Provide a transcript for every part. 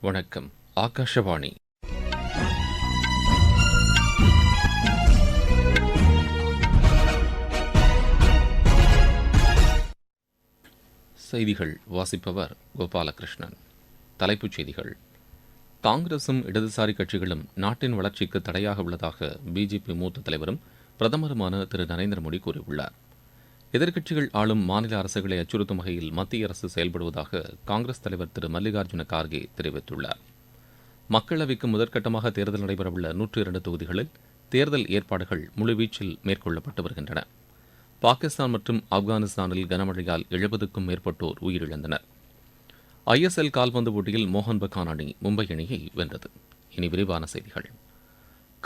வணக்கம் ஆகாஷவாணி. செய்திகள் வாசிப்பவர் கோபாலகிருஷ்ணன். தலைப்புச் செய்திகள். காங்கிரசும் இடதுசாரி கட்சிகளும் நாட்டின் வளர்ச்சிக்கு தடையாக உள்ளதாக பிஜேபி மூத்த தலைவரும் பிரதமருமான திரு நரேந்திர மோடி கூறியுள்ளார். எதிர்க்கட்சிகள் ஆளும் மாநில அரசுகளை அச்சுறுத்தும் வகையில் மத்திய அரசு செயல்படுவதாக காங்கிரஸ் தலைவர் திரு மல்லிகார்ஜுன கார்கே தெரிவித்துள்ளார். மக்களவைக்கு முதற்கட்டமாக தேர்தல் நடைபெறவுள்ள நூற்றி இரண்டு தொகுதிகளில் தேர்தல் ஏற்பாடுகள் முழுவீச்சில் மேற்கொள்ளப்பட்டு வருகின்றன. பாகிஸ்தான் மற்றும் ஆப்கானிஸ்தானில் கனமழையால் எழுபதுக்கும் மேற்பட்டோர் உயிரிழந்தனர். ஐஎஸ்எல் கால்பந்து போட்டியில் மோகன் பகான் அணி மும்பை அணியை வென்றது. இனி விரிவான செய்திகள்.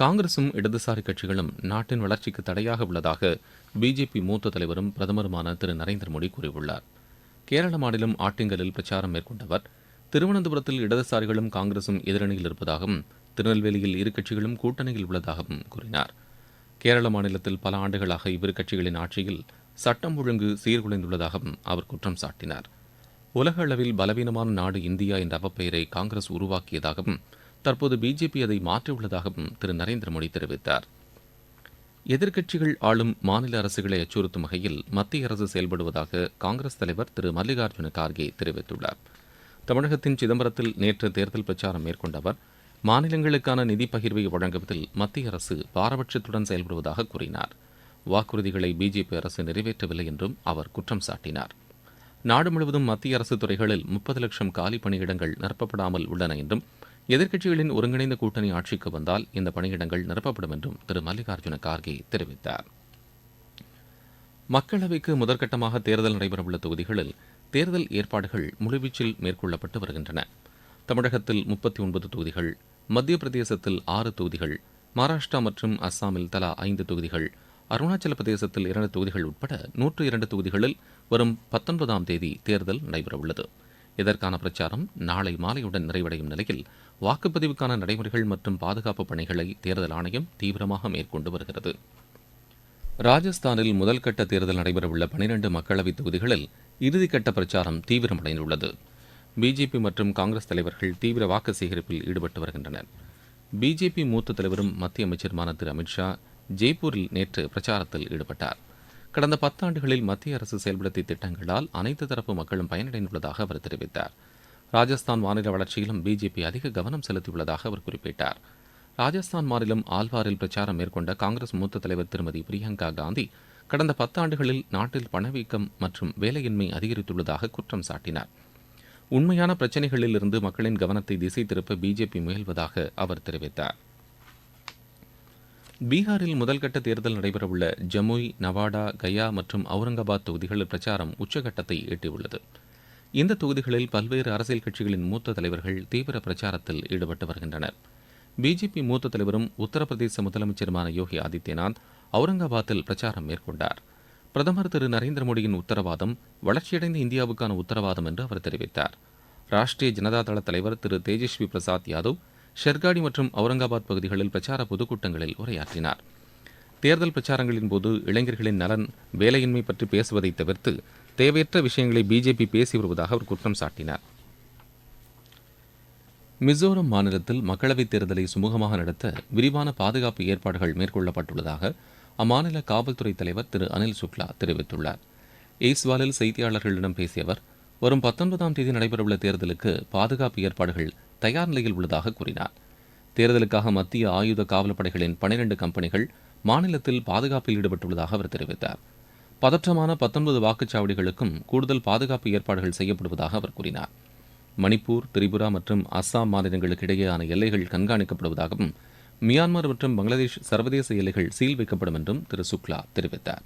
காங்கிரசும் இடதுசாரி கட்சிகளும் நாட்டின் வளர்ச்சிக்கு தடையாக உள்ளதாக பிஜேபி மூத்த தலைவரும் பிரதமருமான திரு. நரேந்திர மோடி கூறியுள்ளார். கேரள மாநிலம் ஆட்டிங்கலில் பிரச்சாரம் மேற்கொண்டவர். திருவனந்தபுரத்தில் இடதுசாரிகளும் காங்கிரசும் எதிரணியில் இருப்பதாகவும் திருநெல்வேலியில் இரு கட்சிகளும் கூட்டணியில் உள்ளதாகவும் கூறினார். கேரள மாநிலத்தில் பல ஆண்டுகளாக இவ்விரு கட்சிகளின் ஆட்சியில் சட்டம் ஒழுங்கு சீர்குலைந்துள்ளதாகவும் அவர் குற்றம் சாட்டினார். உலக அளவில் பலவீனமான நாடு இந்தியா என்ற அவப்பெயரை காங்கிரஸ் உருவாக்கியதாகவும் தற்போது பிஜேபி அதை மாற்றியுள்ளதாகவும் திரு நரேந்திர மோடி தெரிவித்தார். எதிர்க்கட்சிகள் ஆளும் மாநில அரசுகளை அச்சுறுத்தும் வகையில் மத்திய அரசு செயல்படுவதாக காங்கிரஸ் தலைவர் திரு மல்லிகார்ஜுன கார்கே தெரிவித்துள்ளார். தமிழகத்தின் சிதம்பரத்தில் நேற்று தேர்தல் பிரச்சாரம் மேற்கொண்ட அவர் மாநிலங்களுக்கான நிதி பகிர்வை வழங்குவதில் மத்திய அரசு பாரபட்சத்துடன் செயல்படுவதாக கூறினார். வாக்குறுதிகளை பிஜேபி அரசு நிறைவேற்றவில்லை என்றும் அவர் குற்றம் சாட்டினார். நாடு முழுவதும் மத்திய அரசு துறைகளில் முப்பது லட்சம் காலி பணியிடங்கள் நிரப்பப்படாமல் உள்ளன என்றும் எதிர்க்கட்சிகளின் ஒருங்கிணைந்த கூட்டணி ஆட்சிக்கு வந்தால் இந்த பணியிடங்கள் நிரப்பப்படும் என்றும் திரு மல்லிகார்ஜுன கார்கே தெரிவித்தார். மக்களவைக்கு முதற்கட்டமாக தேர்தல் நடைபெறவுள்ள தொகுதிகளில் தேர்தல் ஏற்பாடுகள் முழுவீச்சில் மேற்கொள்ளப்பட்டு வருகின்றன. தமிழகத்தில் முப்பத்தி ஒன்பது தொகுதிகள் மத்திய பிரதேசத்தில் ஆறு தொகுதிகள் மகாராஷ்டிரா மற்றும் அஸ்ஸாமில் தலா ஐந்து தொகுதிகள் அருணாச்சல பிரதேசத்தில் இரண்டு தொகுதிகள் உட்பட நூற்று இரண்டு தொகுதிகளில் வரும் பத்தொன்பதாம் தேதி தேர்தல் நடைபெறவுள்ளது. இதற்கான பிரச்சாரம் நாளை மாலையுடன் நிறைவடையும் நிலையில் வாக்குப்பதிவுக்கான நடைமுறைகள் மற்றும் பாதுகாப்பு பணிகளை தேர்தல் ஆணையம் தீவிரமாக மேற்கொண்டு வருகிறது. ராஜஸ்தானில் முதல்கட்ட தேர்தல் நடைபெறவுள்ள பனிரண்டு மக்களவைத் தொகுதிகளில் இறுதிக்கட்ட பிரச்சாரம் தீவிரமடைந்துள்ளது. பிஜேபி மற்றும் காங்கிரஸ் தலைவர்கள் தீவிர வாக்கு சேகரிப்பில் ஈடுபட்டு வருகின்றனர். பிஜேபி மூத்த தலைவரும் மத்திய அமைச்சருமான திரு அமித்ஷா ஜெய்ப்பூரில் நேற்று பிரச்சாரத்தில் ஈடுபட்டார். கடந்த பத்தாண்டுகளில் மத்திய அரசு செயல்படுத்திய திட்டங்களால் அனைத்து தரப்பு மக்களும் பயனடைந்துள்ளதாக அவர் தெரிவித்தார். ராஜஸ்தான் மாநில வளர்ச்சியிலும் பிஜேபி அதிக கவனம் செலுத்தியுள்ளதாக அவர் குறிப்பிட்டார். ராஜஸ்தான் மாநிலம் ஆல்வாரில் பிரச்சாரம் மேற்கொண்ட காங்கிரஸ் மூத்த தலைவர் திருமதி பிரியங்கா காந்தி கடந்த பத்தாண்டுகளில் நாட்டில் பணவீக்கம் மற்றும் வேலையின்மை அதிகரித்துள்ளதாக குற்றம் சாட்டினார். உண்மையான பிரச்சினைகளில் இருந்து மக்களின் கவனத்தை திசை திருப்ப பிஜேபி முயல்வதாக அவர் தெரிவித்தார். பீகாரில் முதல்கட்ட தேர்தல் நடைபெறவுள்ள ஜமுய் நவாடா கயா மற்றும் அவுரங்காபாத் தொகுதிகளில் பிரச்சாரம் உச்சகட்டத்தை எட்டியுள்ளது. இந்த தொகுதிகளில் பல்வேறு அரசியல் கட்சிகளின் மூத்த தலைவர்கள் தீவிர பிரச்சாரத்தில் ஈடுபட்டு வருகின்றனர். பிஜேபி மூத்த தலைவரும் உத்தரப்பிரதேச முதலமைச்சருமான யோகி ஆதித்யநாத் அவுரங்காபாத்தில் பிரச்சாரம் மேற்கொண்டார். பிரதமர் திரு நரேந்திர மோடியின் உத்தரவாதம் வளர்ச்சியடைந்த இந்தியாவுக்கான உத்தரவாதம் என்று அவர் தெரிவித்தார். ராஷ்டிரிய ஜனதா தள தலைவர் திரு தேஜஸ்வி பிரசாத் யாதவ் ஷெர்காடி மற்றும் அவுரங்காபாத் பகுதிகளில் பிரச்சார பொதுக்கூட்டங்களில் உரையாற்றினார். தேர்தல் பிரச்சாரங்களின் போது இளைஞர்களின் நலன் வேலையின்மை பற்றி பேசுவதை தவிர்த்து தேவையற்ற விஷயங்களை பிஜேபி பேசி வருவதாக அவர் குற்றம் சாட்டினார். மிசோரம் மாநிலத்தில் மக்களவைத் தேர்தலை சுமூகமாக நடத்த விரிவான பாதுகாப்பு ஏற்பாடுகள் மேற்கொள்ளப்பட்டுள்ளதாக அம்மாநில காவல்துறை தலைவர் திரு அனில் சுக்லா தெரிவித்துள்ளார். எய்ஸ்வாலில் செய்தியாளர்களிடம் பேசிய அவர் வரும் பத்தொன்பதாம் தேதி நடைபெறவுள்ள தேர்தலுக்கு பாதுகாப்பு ஏற்பாடுகள் தயார் நிலையில் உள்ளதாக கூறினார். தேர்தலுக்காக மத்திய ஆயுத காவல்படைகளின் பனிரெண்டு கம்பெனிகள் மாநிலத்தில் பாதுகாப்பில் ஈடுபட்டுள்ளதாக அவர் தெரிவித்தார். பதற்றமான பத்தொன்பது வாக்குச்சாவடிகளுக்கும் கூடுதல் பாதுகாப்பு ஏற்பாடுகள் செய்யப்படுவதாக அவர் கூறினார். மணிப்பூர் திரிபுரா மற்றும் அஸ்ஸாம் மாநிலங்களுக்கு இடையேயான எல்லைகள் கண்காணிக்கப்படுவதாகவும் மியான்மர் மற்றும் பங்களாதேஷ் சர்வதேச எல்லைகள் சீல் வைக்கப்படும் என்றும் திரு சுக்லா தெரிவித்தார்.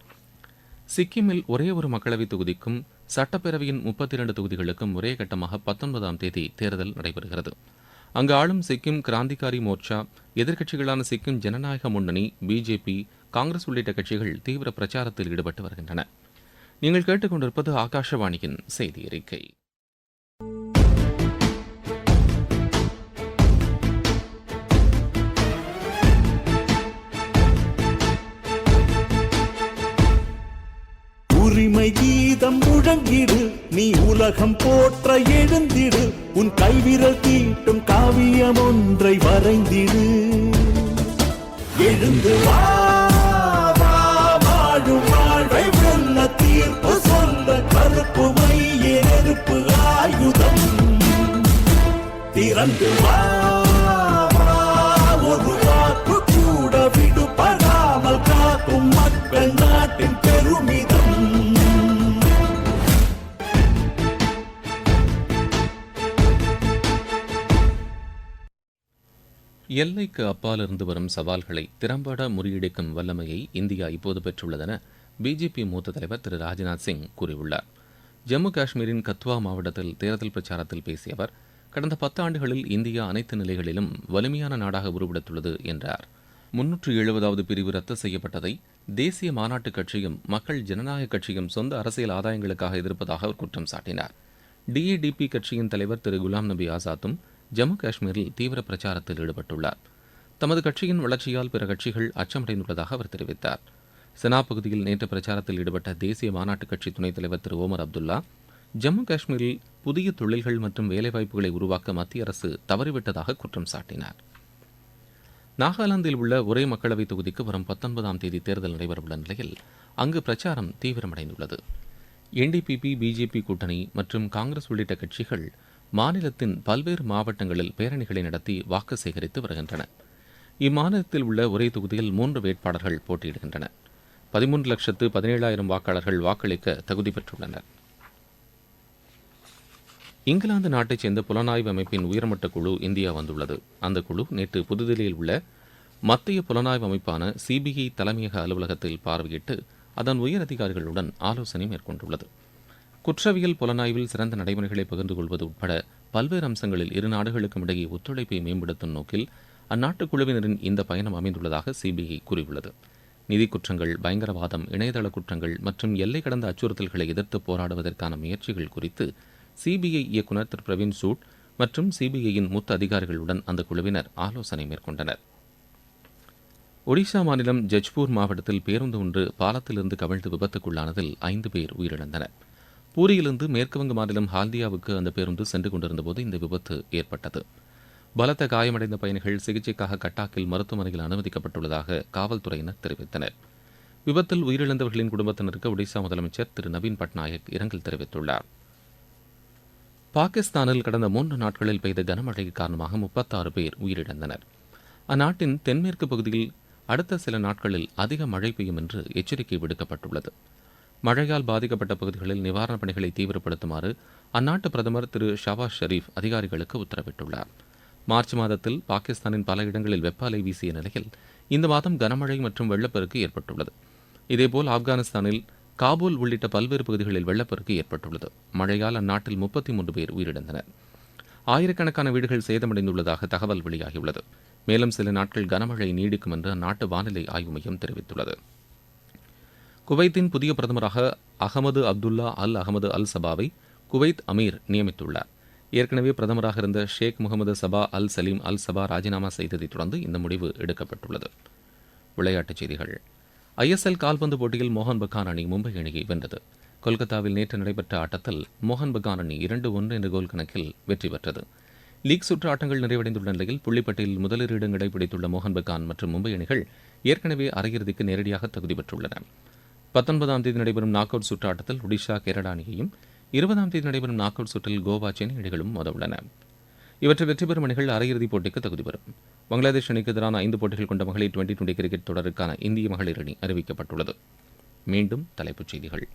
சிக்கிமில் ஒரே ஒரு மக்களவைத் தொகுதிக்கும் சட்டப்பேரவையின் முப்பத்தி இரண்டு தொகுதிகளுக்கும் ஒரே கட்டமாக பத்தொன்பதாம் தேதி தேர்தல் நடைபெறுகிறது. அங்கு ஆளும் சிக்கிம் கிராந்திகாரி மோர்ச்சா எதிர்க்கட்சிகளான சிக்கிம் ஜனநாயக முன்னணி பிஜேபி காங்கிரஸ் உள்ளிட்ட கட்சிகள் தீவிர பிரச்சாரத்தில் ஈடுபட்டு வருகின்றன. நீங்கள் கேட்டுக்கொண்டிருப்பது ஆகாஷவாணியின் செய்தி அறிக்கை. உரிமை நீ உலகம் போற்ற எழுந்திடு. உன் கைவிரல் தீட்டும் காவியம் ஒன்றை வரைந்திடு. எழுந்து வா வாழும் வாழ்வை வெல்ல தீர்ப்பு சொல்ல கருப்பு மைய நெருப்பு ஆயுதம். திறந்து வா, ஒரு வாக்கு கூட விடுபடாமல் காக்கும் மக்கள் நாட்டின் பெருமிதம். எல்லைக்கு அப்பாலிருந்து வரும் சவால்களை திறம்பட முறியடிக்கும் வல்லமையை இந்தியா இப்போது பெற்றுள்ளதென பிஜேபி மூத்த தலைவர் திரு ராஜ்நாத் சிங் கூறியுள்ளார். ஜம்மு காஷ்மீரின் கத்வா மாவட்டத்தில் தேர்தல் பிரச்சாரத்தில் பேசிய அவர் கடந்த பத்து ஆண்டுகளில் இந்தியா அனைத்து நிலைகளிலும் வலிமையான நாடாக உருவெடுத்துள்ளது என்றார். முன்னூற்று எழுபதாவது பிரிவு ரத்து செய்யப்பட்டதை தேசிய மாநாட்டுக் கட்சியும் மக்கள் ஜனநாயக கட்சியும் சொந்த அரசியல் ஆதாயங்களுக்காக எதிர்ப்பதாக அவர் குற்றம் சாட்டினார். டிஏடிபி கட்சியின் தலைவர் திரு குலாம் நபி ஆசாத்தும் ஜம்மு காஷ்மீரில் தீவிர பிரச்சாரத்தில் ஈடுபட்டுள்ளார். தமது கட்சியின் வளர்ச்சியால் பிற கட்சிகள் அச்சமடைந்துள்ளதாக அவர் தெரிவித்தார். செனா பகுதியில் நேற்று பிரச்சாரத்தில் ஈடுபட்ட தேசிய மாநாட்டுக் கட்சி துணைத் தலைவர் திரு ஓமர் அப்துல்லா ஜம்மு காஷ்மீரில் புதிய தொழில்கள் மற்றும் வேலைவாய்ப்புகளை உருவாக்க மத்திய அரசு தவறிவிட்டதாக குற்றம் சாட்டினார். நாகாலாந்தில் உள்ள ஒரே மக்களவைத் தொகுதிக்கு வரும் பத்தொன்பதாம் தேதி தேர்தல் நடைபெறவுள்ள நிலையில் அங்கு பிரச்சாரம் தீவிரமடைந்துள்ளது. என்டிபிபி பிஜேபி கூட்டணி மற்றும் காங்கிரஸ் உள்ளிட்ட கட்சிகள் மாநிலத்தின் பல்வேறு மாவட்டங்களில் பேரணிகளை நடத்தி வாக்கு சேகரித்து வருகின்றன. இம்மாநிலத்தில் உள்ள ஒரே தொகுதியில் மூன்று வேட்பாளர்கள் போட்டியிடுகின்றனர் பதிமூன்று லட்சத்து பதினேழாயிரம் வாக்காளர்கள் வாக்களிக்க தகுதி பெற்றுள்ளனர். இங்கிலாந்து நாட்டைச் சேர்ந்த புலனாய்வு அமைப்பின் உயர்மட்ட குழு இந்தியா வந்துள்ளது. அந்த குழு நேற்று புதுதில்லியில் உள்ள மத்திய புலனாய்வு அமைப்பான சிபிஐ தலைமையக அலுவலகத்தில் பார்வையிட்டு அதன் உயர் அதிகாரிகளுடன் ஆலோசனை மேற்கொண்டுள்ளது. குற்றவியல் புலனாய்வில் சிறந்த நடைமுறைகளை பகிர்ந்து கொள்வது உட்பட பல்வேறு அம்சங்களில் இரு நாடுகளுக்கும் இடையே ஒத்துழைப்பை மேம்படுத்தும் நோக்கில் அந்நாட்டு குழுவினரின் இந்த பயணம் அமைந்துள்ளதாக சிபிஐ கூறியுள்ளது. நிதி குற்றங்கள் பயங்கரவாதம் இணையதள குற்றங்கள் மற்றும் எல்லை கடந்த அச்சுறுத்தல்களை எதிர்த்து போராடுவதற்கான முயற்சிகள் குறித்து சிபிஐ இயக்குநர் திரு. பிரவீன் சூட் மற்றும் சிபிஐயின் மூத்த அதிகாரிகளுடன் அந்த குழுவினர் ஆலோசனை மேற்கொண்டனர். ஒடிசா மாநிலம் ஜஜ்பூர் மாவட்டத்தில் பேருந்து ஒன்று பாலத்திலிருந்து கவிழ்ந்து விபத்துக்குள்ளானதில் ஐந்து பேர் உயிரிழந்தனர். பூரியிலிருந்து மேற்குவங்க மாநிலம் ஹால்தியாவுக்கு அந்த பேருந்து சென்று கொண்டிருந்தபோது இந்த விபத்து ஏற்பட்டது. பலத்த காயமடைந்த பயணிகள் சிகிச்சைக்காக கட்டாக்கில் மருத்துவமனையில் அனுமதிக்கப்பட்டுள்ளதாக காவல்துறையினர் தெரிவித்தனர். விபத்தில் உயிரிழந்தவர்களின் குடும்பத்தினருக்கு ஒடிசா முதலமைச்சர் திரு நவீன் பட்நாயக் இரங்கல் தெரிவித்துள்ளார். பாகிஸ்தானில் கடந்த மூன்று நாட்களில் பெய்த கனமழை காரணமாக முப்பத்தாறு பேர் உயிரிழந்தனர். அந்நாட்டின் தென்மேற்கு பகுதியில் அடுத்த சில நாட்களில் அதிக மழை பெய்யும் என்று எச்சரிக்கை விடுக்கப்பட்டுள்ளது. மழையால் பாதிக்கப்பட்ட பகுதிகளில் நிவாரணப் பணிகளை தீவிரப்படுத்துமாறு அந்நாட்டு பிரதமர் திரு ஷவாஸ் ஷெரீப் அதிகாரிகளுக்கு உத்தரவிட்டுள்ளார். மார்ச் மாதத்தில் பாகிஸ்தானின் பல இடங்களில் வெப்ப அலை வீசிய நிலையில் இந்த மாதம் கனமழை மற்றும் வெள்ளப்பெருக்கு ஏற்பட்டுள்ளது. இதேபோல் ஆப்கானிஸ்தானில் காபூல் உள்ளிட்ட பல்வேறு பகுதிகளில் வெள்ளப்பெருக்கு ஏற்பட்டுள்ளது. மழையால் அந்நாட்டில் முப்பத்தி மூன்று பேர் உயிரிழந்தனர். ஆயிரக்கணக்கான வீடுகள் சேதமடைந்துள்ளதாக தகவல் வெளியாகியுள்ளது. மேலும் சில நாட்கள் கனமழை நீடிக்கும் என்று அந்நாட்டு வானிலை ஆய்வு மையம் தெரிவித்துள்ளது. குவைத்தின் புதிய பிரதமராக Ahmad Abdullah Al Ahmad Al சபாவை Kuwait அமீர் நியமித்துள்ளார். ஏற்கனவே பிரதமராக இருந்த ஷேக் முகமது சபா அல் சலீம் அல் சபா ராஜினாமா செய்ததைத் தொடர்ந்து இந்த முடிவு எடுக்கப்பட்டுள்ளது. விளையாட்டுச் செய்திகள். ஐஎஸ்எல் கால்பந்து போட்டியில் மோகன் பகான் அணி மும்பை அணியை வென்றது. கொல்கத்தாவில் நேற்று நடைபெற்ற ஆட்டத்தில் மோகன் பகான் அணி இரண்டு ஒன்று என்ற கோல் கணக்கில் வெற்றி பெற்றது. லீக் சுற்று ஆட்டங்கள் நிறைவடைந்துள்ள நிலையில் புள்ளிப்பட்டியில் முதலிரு இடம் இடைப்பிடித்துள்ள மோகன் பகான் மற்றும் மும்பை அணிகள் ஏற்கனவே அரையிறுதிக்கு நேரடியாக தகுதி பெற்றுள்ளன. பத்தொன்பதாம் தேதி நடைபெறும் நாக் அவுட் சுற்று ஆட்டத்தில் ஒடிஷா கேரளா அணியையும் இருபதாம் தேதி நடைபெறும் நாக் அவுட் சுற்றில் கோவா சென்னை அணிகளும் மோதவுள்ளன. இவற்றில் வெற்றி பெறும் அணிகள் அரையிறுதிப் போட்டிக்கு தகுதி பெறும். பங்களாதேஷ் அணிக்கு எதிரான ஐந்து போட்டிகள் கொண்ட மகளிர் டுவெண்டி டுவெண்டி கிரிக்கெட் தொடருக்கான இந்திய மகளிர் அணி அறிவிக்கப்பட்டுள்ளது. மீண்டும் தலைப்புச் செய்திகள்.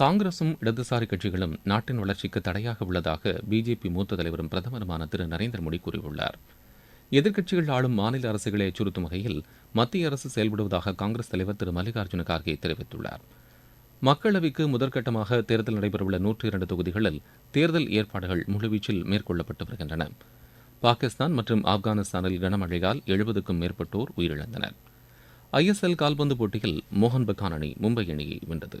காங்கிரசும் இடதுசாரி கட்சிகளும் நாட்டின் வளர்ச்சிக்கு தடையாக உள்ளதாக பிஜேபி மூத்த தலைவரும் பிரதமருமான திரு நரேந்திர மோடி கூறியுள்ளார். எதிர்க்கட்சிகள் ஆளும் மாநில அரசுகளை அச்சுறுத்தும் வகையில் மத்திய அரசு செயல்படுவதாக காங்கிரஸ் தலைவர் திரு மல்லிகார்ஜுன கார்கே தெரிவித்துள்ளார். மக்களவைக்கு முதற்கட்டமாக தேர்தல் நடைபெறவுள்ள நூற்றி இரண்டு தொகுதிகளில் தேர்தல் ஏற்பாடுகள் முழுவீச்சில் மேற்கொள்ளப்பட்டு வருகின்றன. பாகிஸ்தான் மற்றும் ஆப்கானிஸ்தானில் கனமழையால் எழுபதுக்கும் மேற்பட்டோர் உயிரிழந்தனர். ஐஎஸ்எல் கால்பந்து போட்டியில் மோகன் பகான் அணி மும்பை அணியை வென்றது.